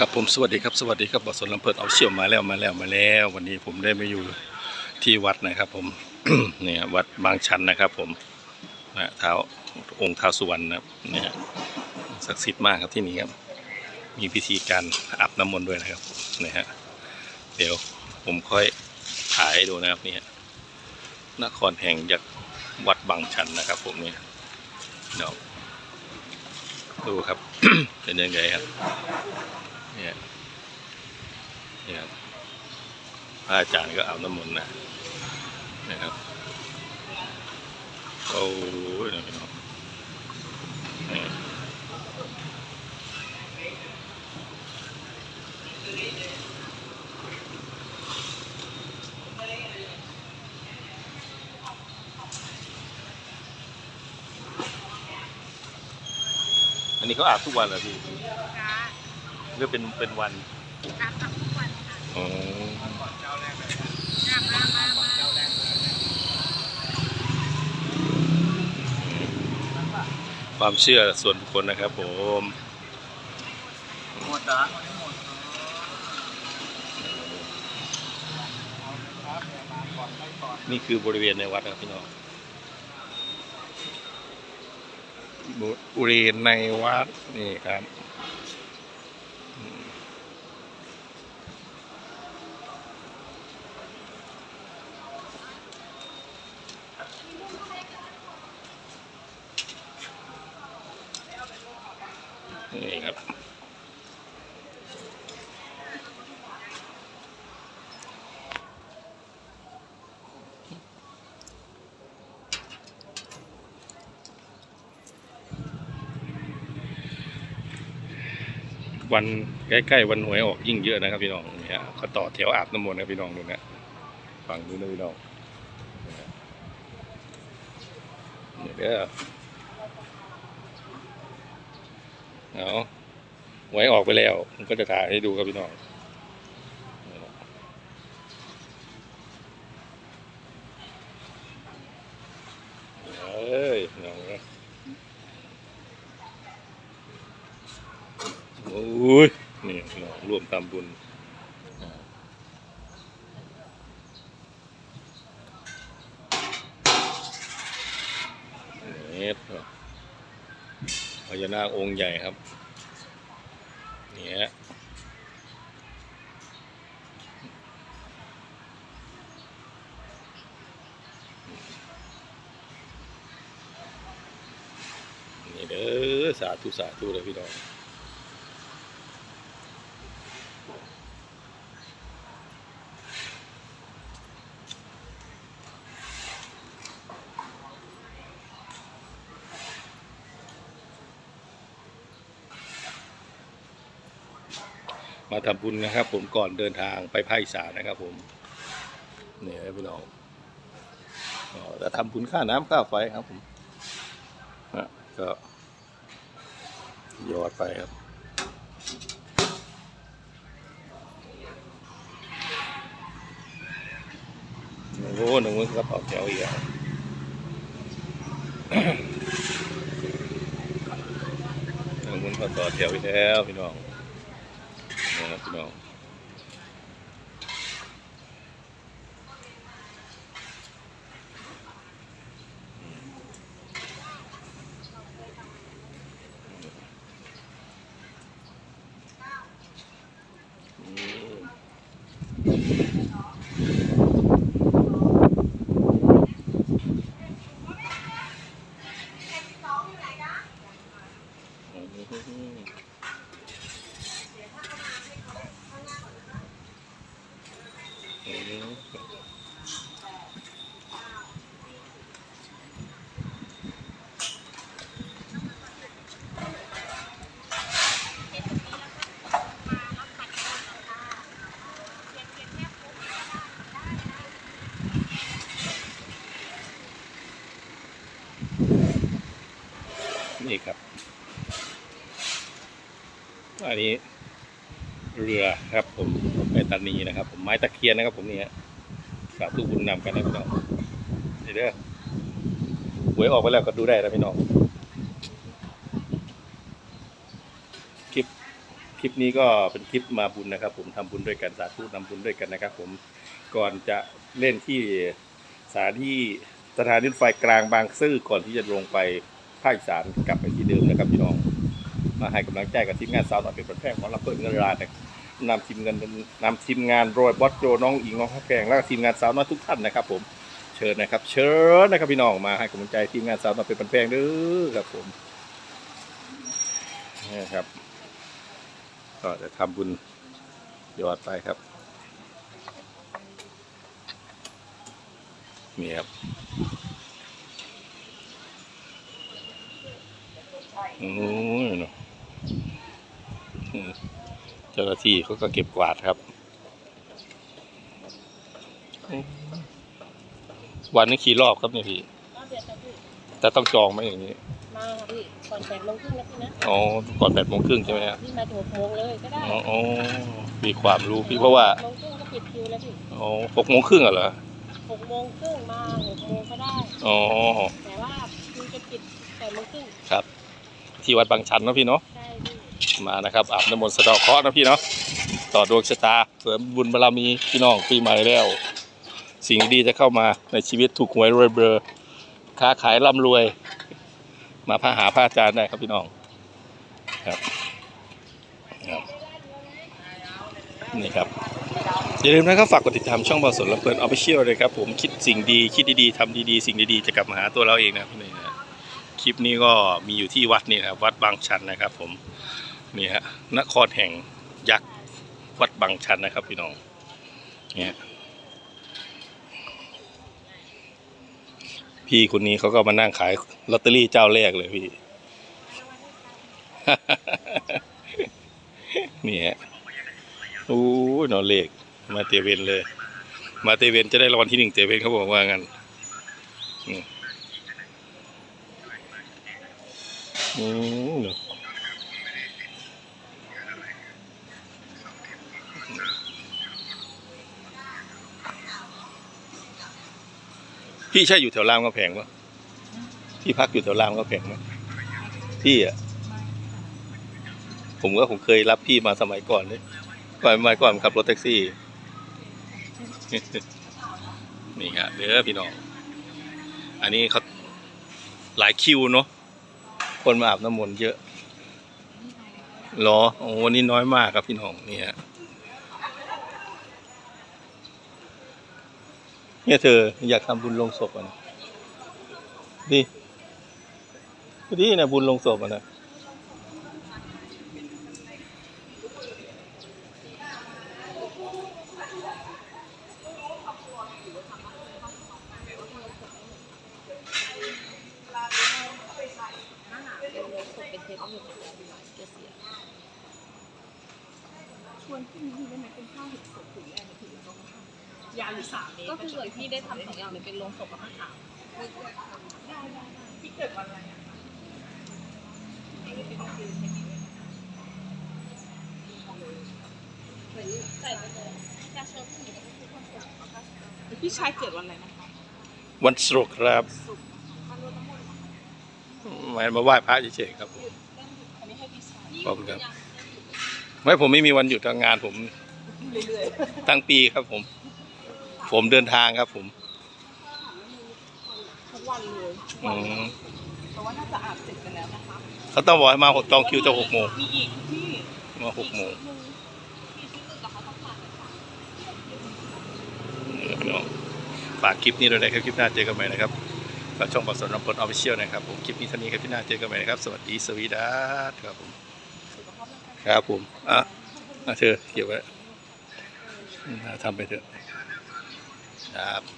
ครับผมสวัสดีครับสวัสดีครับบอสนลำเพิดเอาเชี่ยวมาแล้วมาแล้วมาแล้ว วันนี้ผมได้มาอยู่ที่วัดนะครับ ผมเนี่ยวัดบางชันนะครับ ผมนะเท้าองค์เท้าสุวรรณนะเนี่ยศักดิ์สิทธิ์มากครับที่นี่ครับ มีพิธีการอาบน้ำมนต์ด้วยนะครับเนี่ยฮะเดี๋ยวผมค่อยถ่ายให้ดูนะครับนี่นครแห่งยักษ์วัดบางชันนะครับ ผมเนี่ยเดี๋ยวดูครับเป็นยังไงครับ เนี่ยเนี่ยครับพระอาจารย์ก็อาบน้ำมนต์นะนะครับโอ้ยนะพี่น้องอันนี้เขาอาบทุกวันเหรอพี่ หรือเป็นเป็นวันรับทำทุกวันค่ะอ๋อมามามามาความเชื่อส่วนบุคคลนะครับผมหมดเหรอนี่คือบริเวณในวัดนะครับพี่น้องบริเวณในวัดนี่ครับ นี่ครับ วันใกล้ๆวันหวยออกยิ่งเยอะนะครับพี่น้องเนี่ยเขาต่อแถวอาบน้ำมนต์นะพี่น้องดูนะฝั่งดูนะพี่น้องเนี่ยเด้อ เอาหวยออกไปแล้วผมก็จะถ่ายให้ดูครับพี่น้องเอ้ยน้องเอ้ยโอ้ยนี่เราร่วมทำบุญอ่านี่ครับ พญานาคองค์ใหญ่ครับเนี่ยนี่เด้อสาธุสาธุเลยพี่น้อง มาทำบุญนะครับ ผมก่อนเดินทางไปภาคอีสานนะครับ ผมนี่ให้พี่น้องอ๋อจะทำบุญค่าน้ำค่าไฟครับผมก็หยอดไปครับโอ้หนึ่งมือก็ต่อแถวอีกแล้วหนึ่งมือก็ต่อแถวอีกแล้วพี่น้อง นะ นี่ครับ อันนี้เรือครับผมไม้ตานีนะครับ ผมไม้ตะเคียนนะครับ ผมเนี่ยสาธุบุญนำกันนะพี่น้องนี่เด้อหวยออกไปแล้วก็ดูได้นะพี่น้องคลิปคลิปนี้ก็เป็นคลิปมาบุญนะครับ ผมทำบุญด้วยกันสาธุนำบุญด้วยกันนะครับ ผมก่อนจะเล่นที่สถานที่สถานีรถไฟกลางบางซื่อก่อนที่จะลงไปาคอีสานกลับไปที่เดิมนะครับพี่น้อง มาให้กำลังใจกับทีมงานสาวหน่อยเป็นประแพงของเราเปิดเงินรานนำทีมเงานนำทีมงานโรยบอสโจน้องอิงน้องข้าวแกงแล้วก็ทีมงานสาวน้อยทุกท่านนะครับ ผมเชิญนะครับ เชิญนะครับพี่น้องมาให้กำลังใจทีมงานสาวน้อยเป็นประแพงด้อครับผมนี่ครับ ก็จะทำบุญยอดไปครับนี่ครับ โอ้ยเนาะอืมเจ้าหน้าที่เขาก็เก็บกวาดครับอืมวันนี้ขี่รอบครับเนี่ยพี่ รอบเดียวจ้ะพี่ แต่ต้องจองไหมอย่างนี้ มาค่ะพี่ ก่อนแปดโมงครึ่งนะพี่นะอ๋อ ก่อนแปดโมงครึ่งใช่ไหมครับพี่มาถึงหกโมงเลยก็ได้อ๋ออ๋อมีความรู้พี่เพราะว่าหกโมงครึ่งก็ปิดคิวแล้วพี่อ๋อหกโมงครึ่งเหรอ หกโมงครึ่งมาหกโมงก็ได้ อ๋อ แต่ว่าคิวจะปิดแปดโมงครึ่งครับ ที่วัดบางชันเนาะพี่เนาะใช่พี่มานะครับอาบน้ำมนต์สะเดาะเคราะห์นะพี่เนาะต่อดวงชะตาเสริมบุญบารมีพี่น้องปีใหม่แล้ว สิ่งดีๆจะเข้ามาในชีวิตถูกหวยรวยเบอร์ค้าขายร่ำรวย มาพาหาพระอาจารย์ได้ครับพี่น้องครับครับนี่ครับอย่าลืมนะครับฝากกดติดตามช่องบอสนลำเพลินออฟฟิเชียลเลยครับผมคิดสิ่งดีคิดดีๆทำดีๆ สิ่งดีๆ จะกลับมาหาตัวเราเองนะครับพี่นี่นะค ลิปนี้ก็มีอยู่ที่วัดนี่นะครับวัดบางชันนะครับ ผมนี่ฮะนครแห่งยักษ์วัดบางชันนะครับพี่น้องเนี่ยพี่คนนี้เขาก็มานั่งขายลอตเตอรี่เจ้าแรกเลยพี่ นี่ฮะโอ้ยนอนเลขมาเตเวนเลย มาเตเวนจะได้รางวัลที่หนึ่งเตเวนเขาบอกว่างั้นอืม อืมพี่ใช่อยู่แถวรามก็แพงปะพี่พักอยู่แถวรามก็แพงไหมพี่อะ ผมก็ผมเคยรับพี่มาสมัยก่อนเลยก่อนมัยก่อนขับรถแท็กซี่ นี่ครับเด้อพี่น้อง อันนี้เขาหลายคิวเนาะ คนมาอาบน้ำมนต์เยอะหรอโอ้วันนี้น้อยมากครับพี่น้องนี่ฮะเนี่ยเธออยากทำบุญลงศพอะนะดิดินะบุญลงศพอะนะ เป็นเทปอยู่จะเสียชวนพี่มีได้ไหมเป็นข้าวเห็ดสดถุงแรกในถุงแล้วก็ข้าวยาวอยู่สามเมตรก็คือเหมือนพี่ได้ทำสองอย่างเลยเป็นโรงศพกับข้าวขาวพี่เกิดวันอะไรอะพี่ชายเกิดวันอะไรนะคะวันสรุกครับ มามาไหว้พระเฉยๆครับผมอันนี้ให้พี่ชายขอบคุณครับไม่ผมไม่มีวันหยุดทำงานผมเรื่อยทั้งปีครับผม ผมเดินทางครับผมๆทุกวันเลยอืมแต่ว่าน่าจะอาบเสร็จกันแล้วนะคะเขาต้องบอกให้มาหกจองคิวจะหกโมงมีอีกที่มาหกโมงนี่ครับพี่น้องฝากคลิปนี้ด้วยนะครับคลิปหน้าเจอกันใหม่นะครับ กับช่องบอสนรพลออฟฟิเชียลนะครับผมคลิปนี้เท่านี้ครับที่หน้าเจอกันใหม่นะครับ สวัสดีสวีดัสครับผมครับผมอะอะเธอเกี่ยวไว้ทำไปเถอะครับ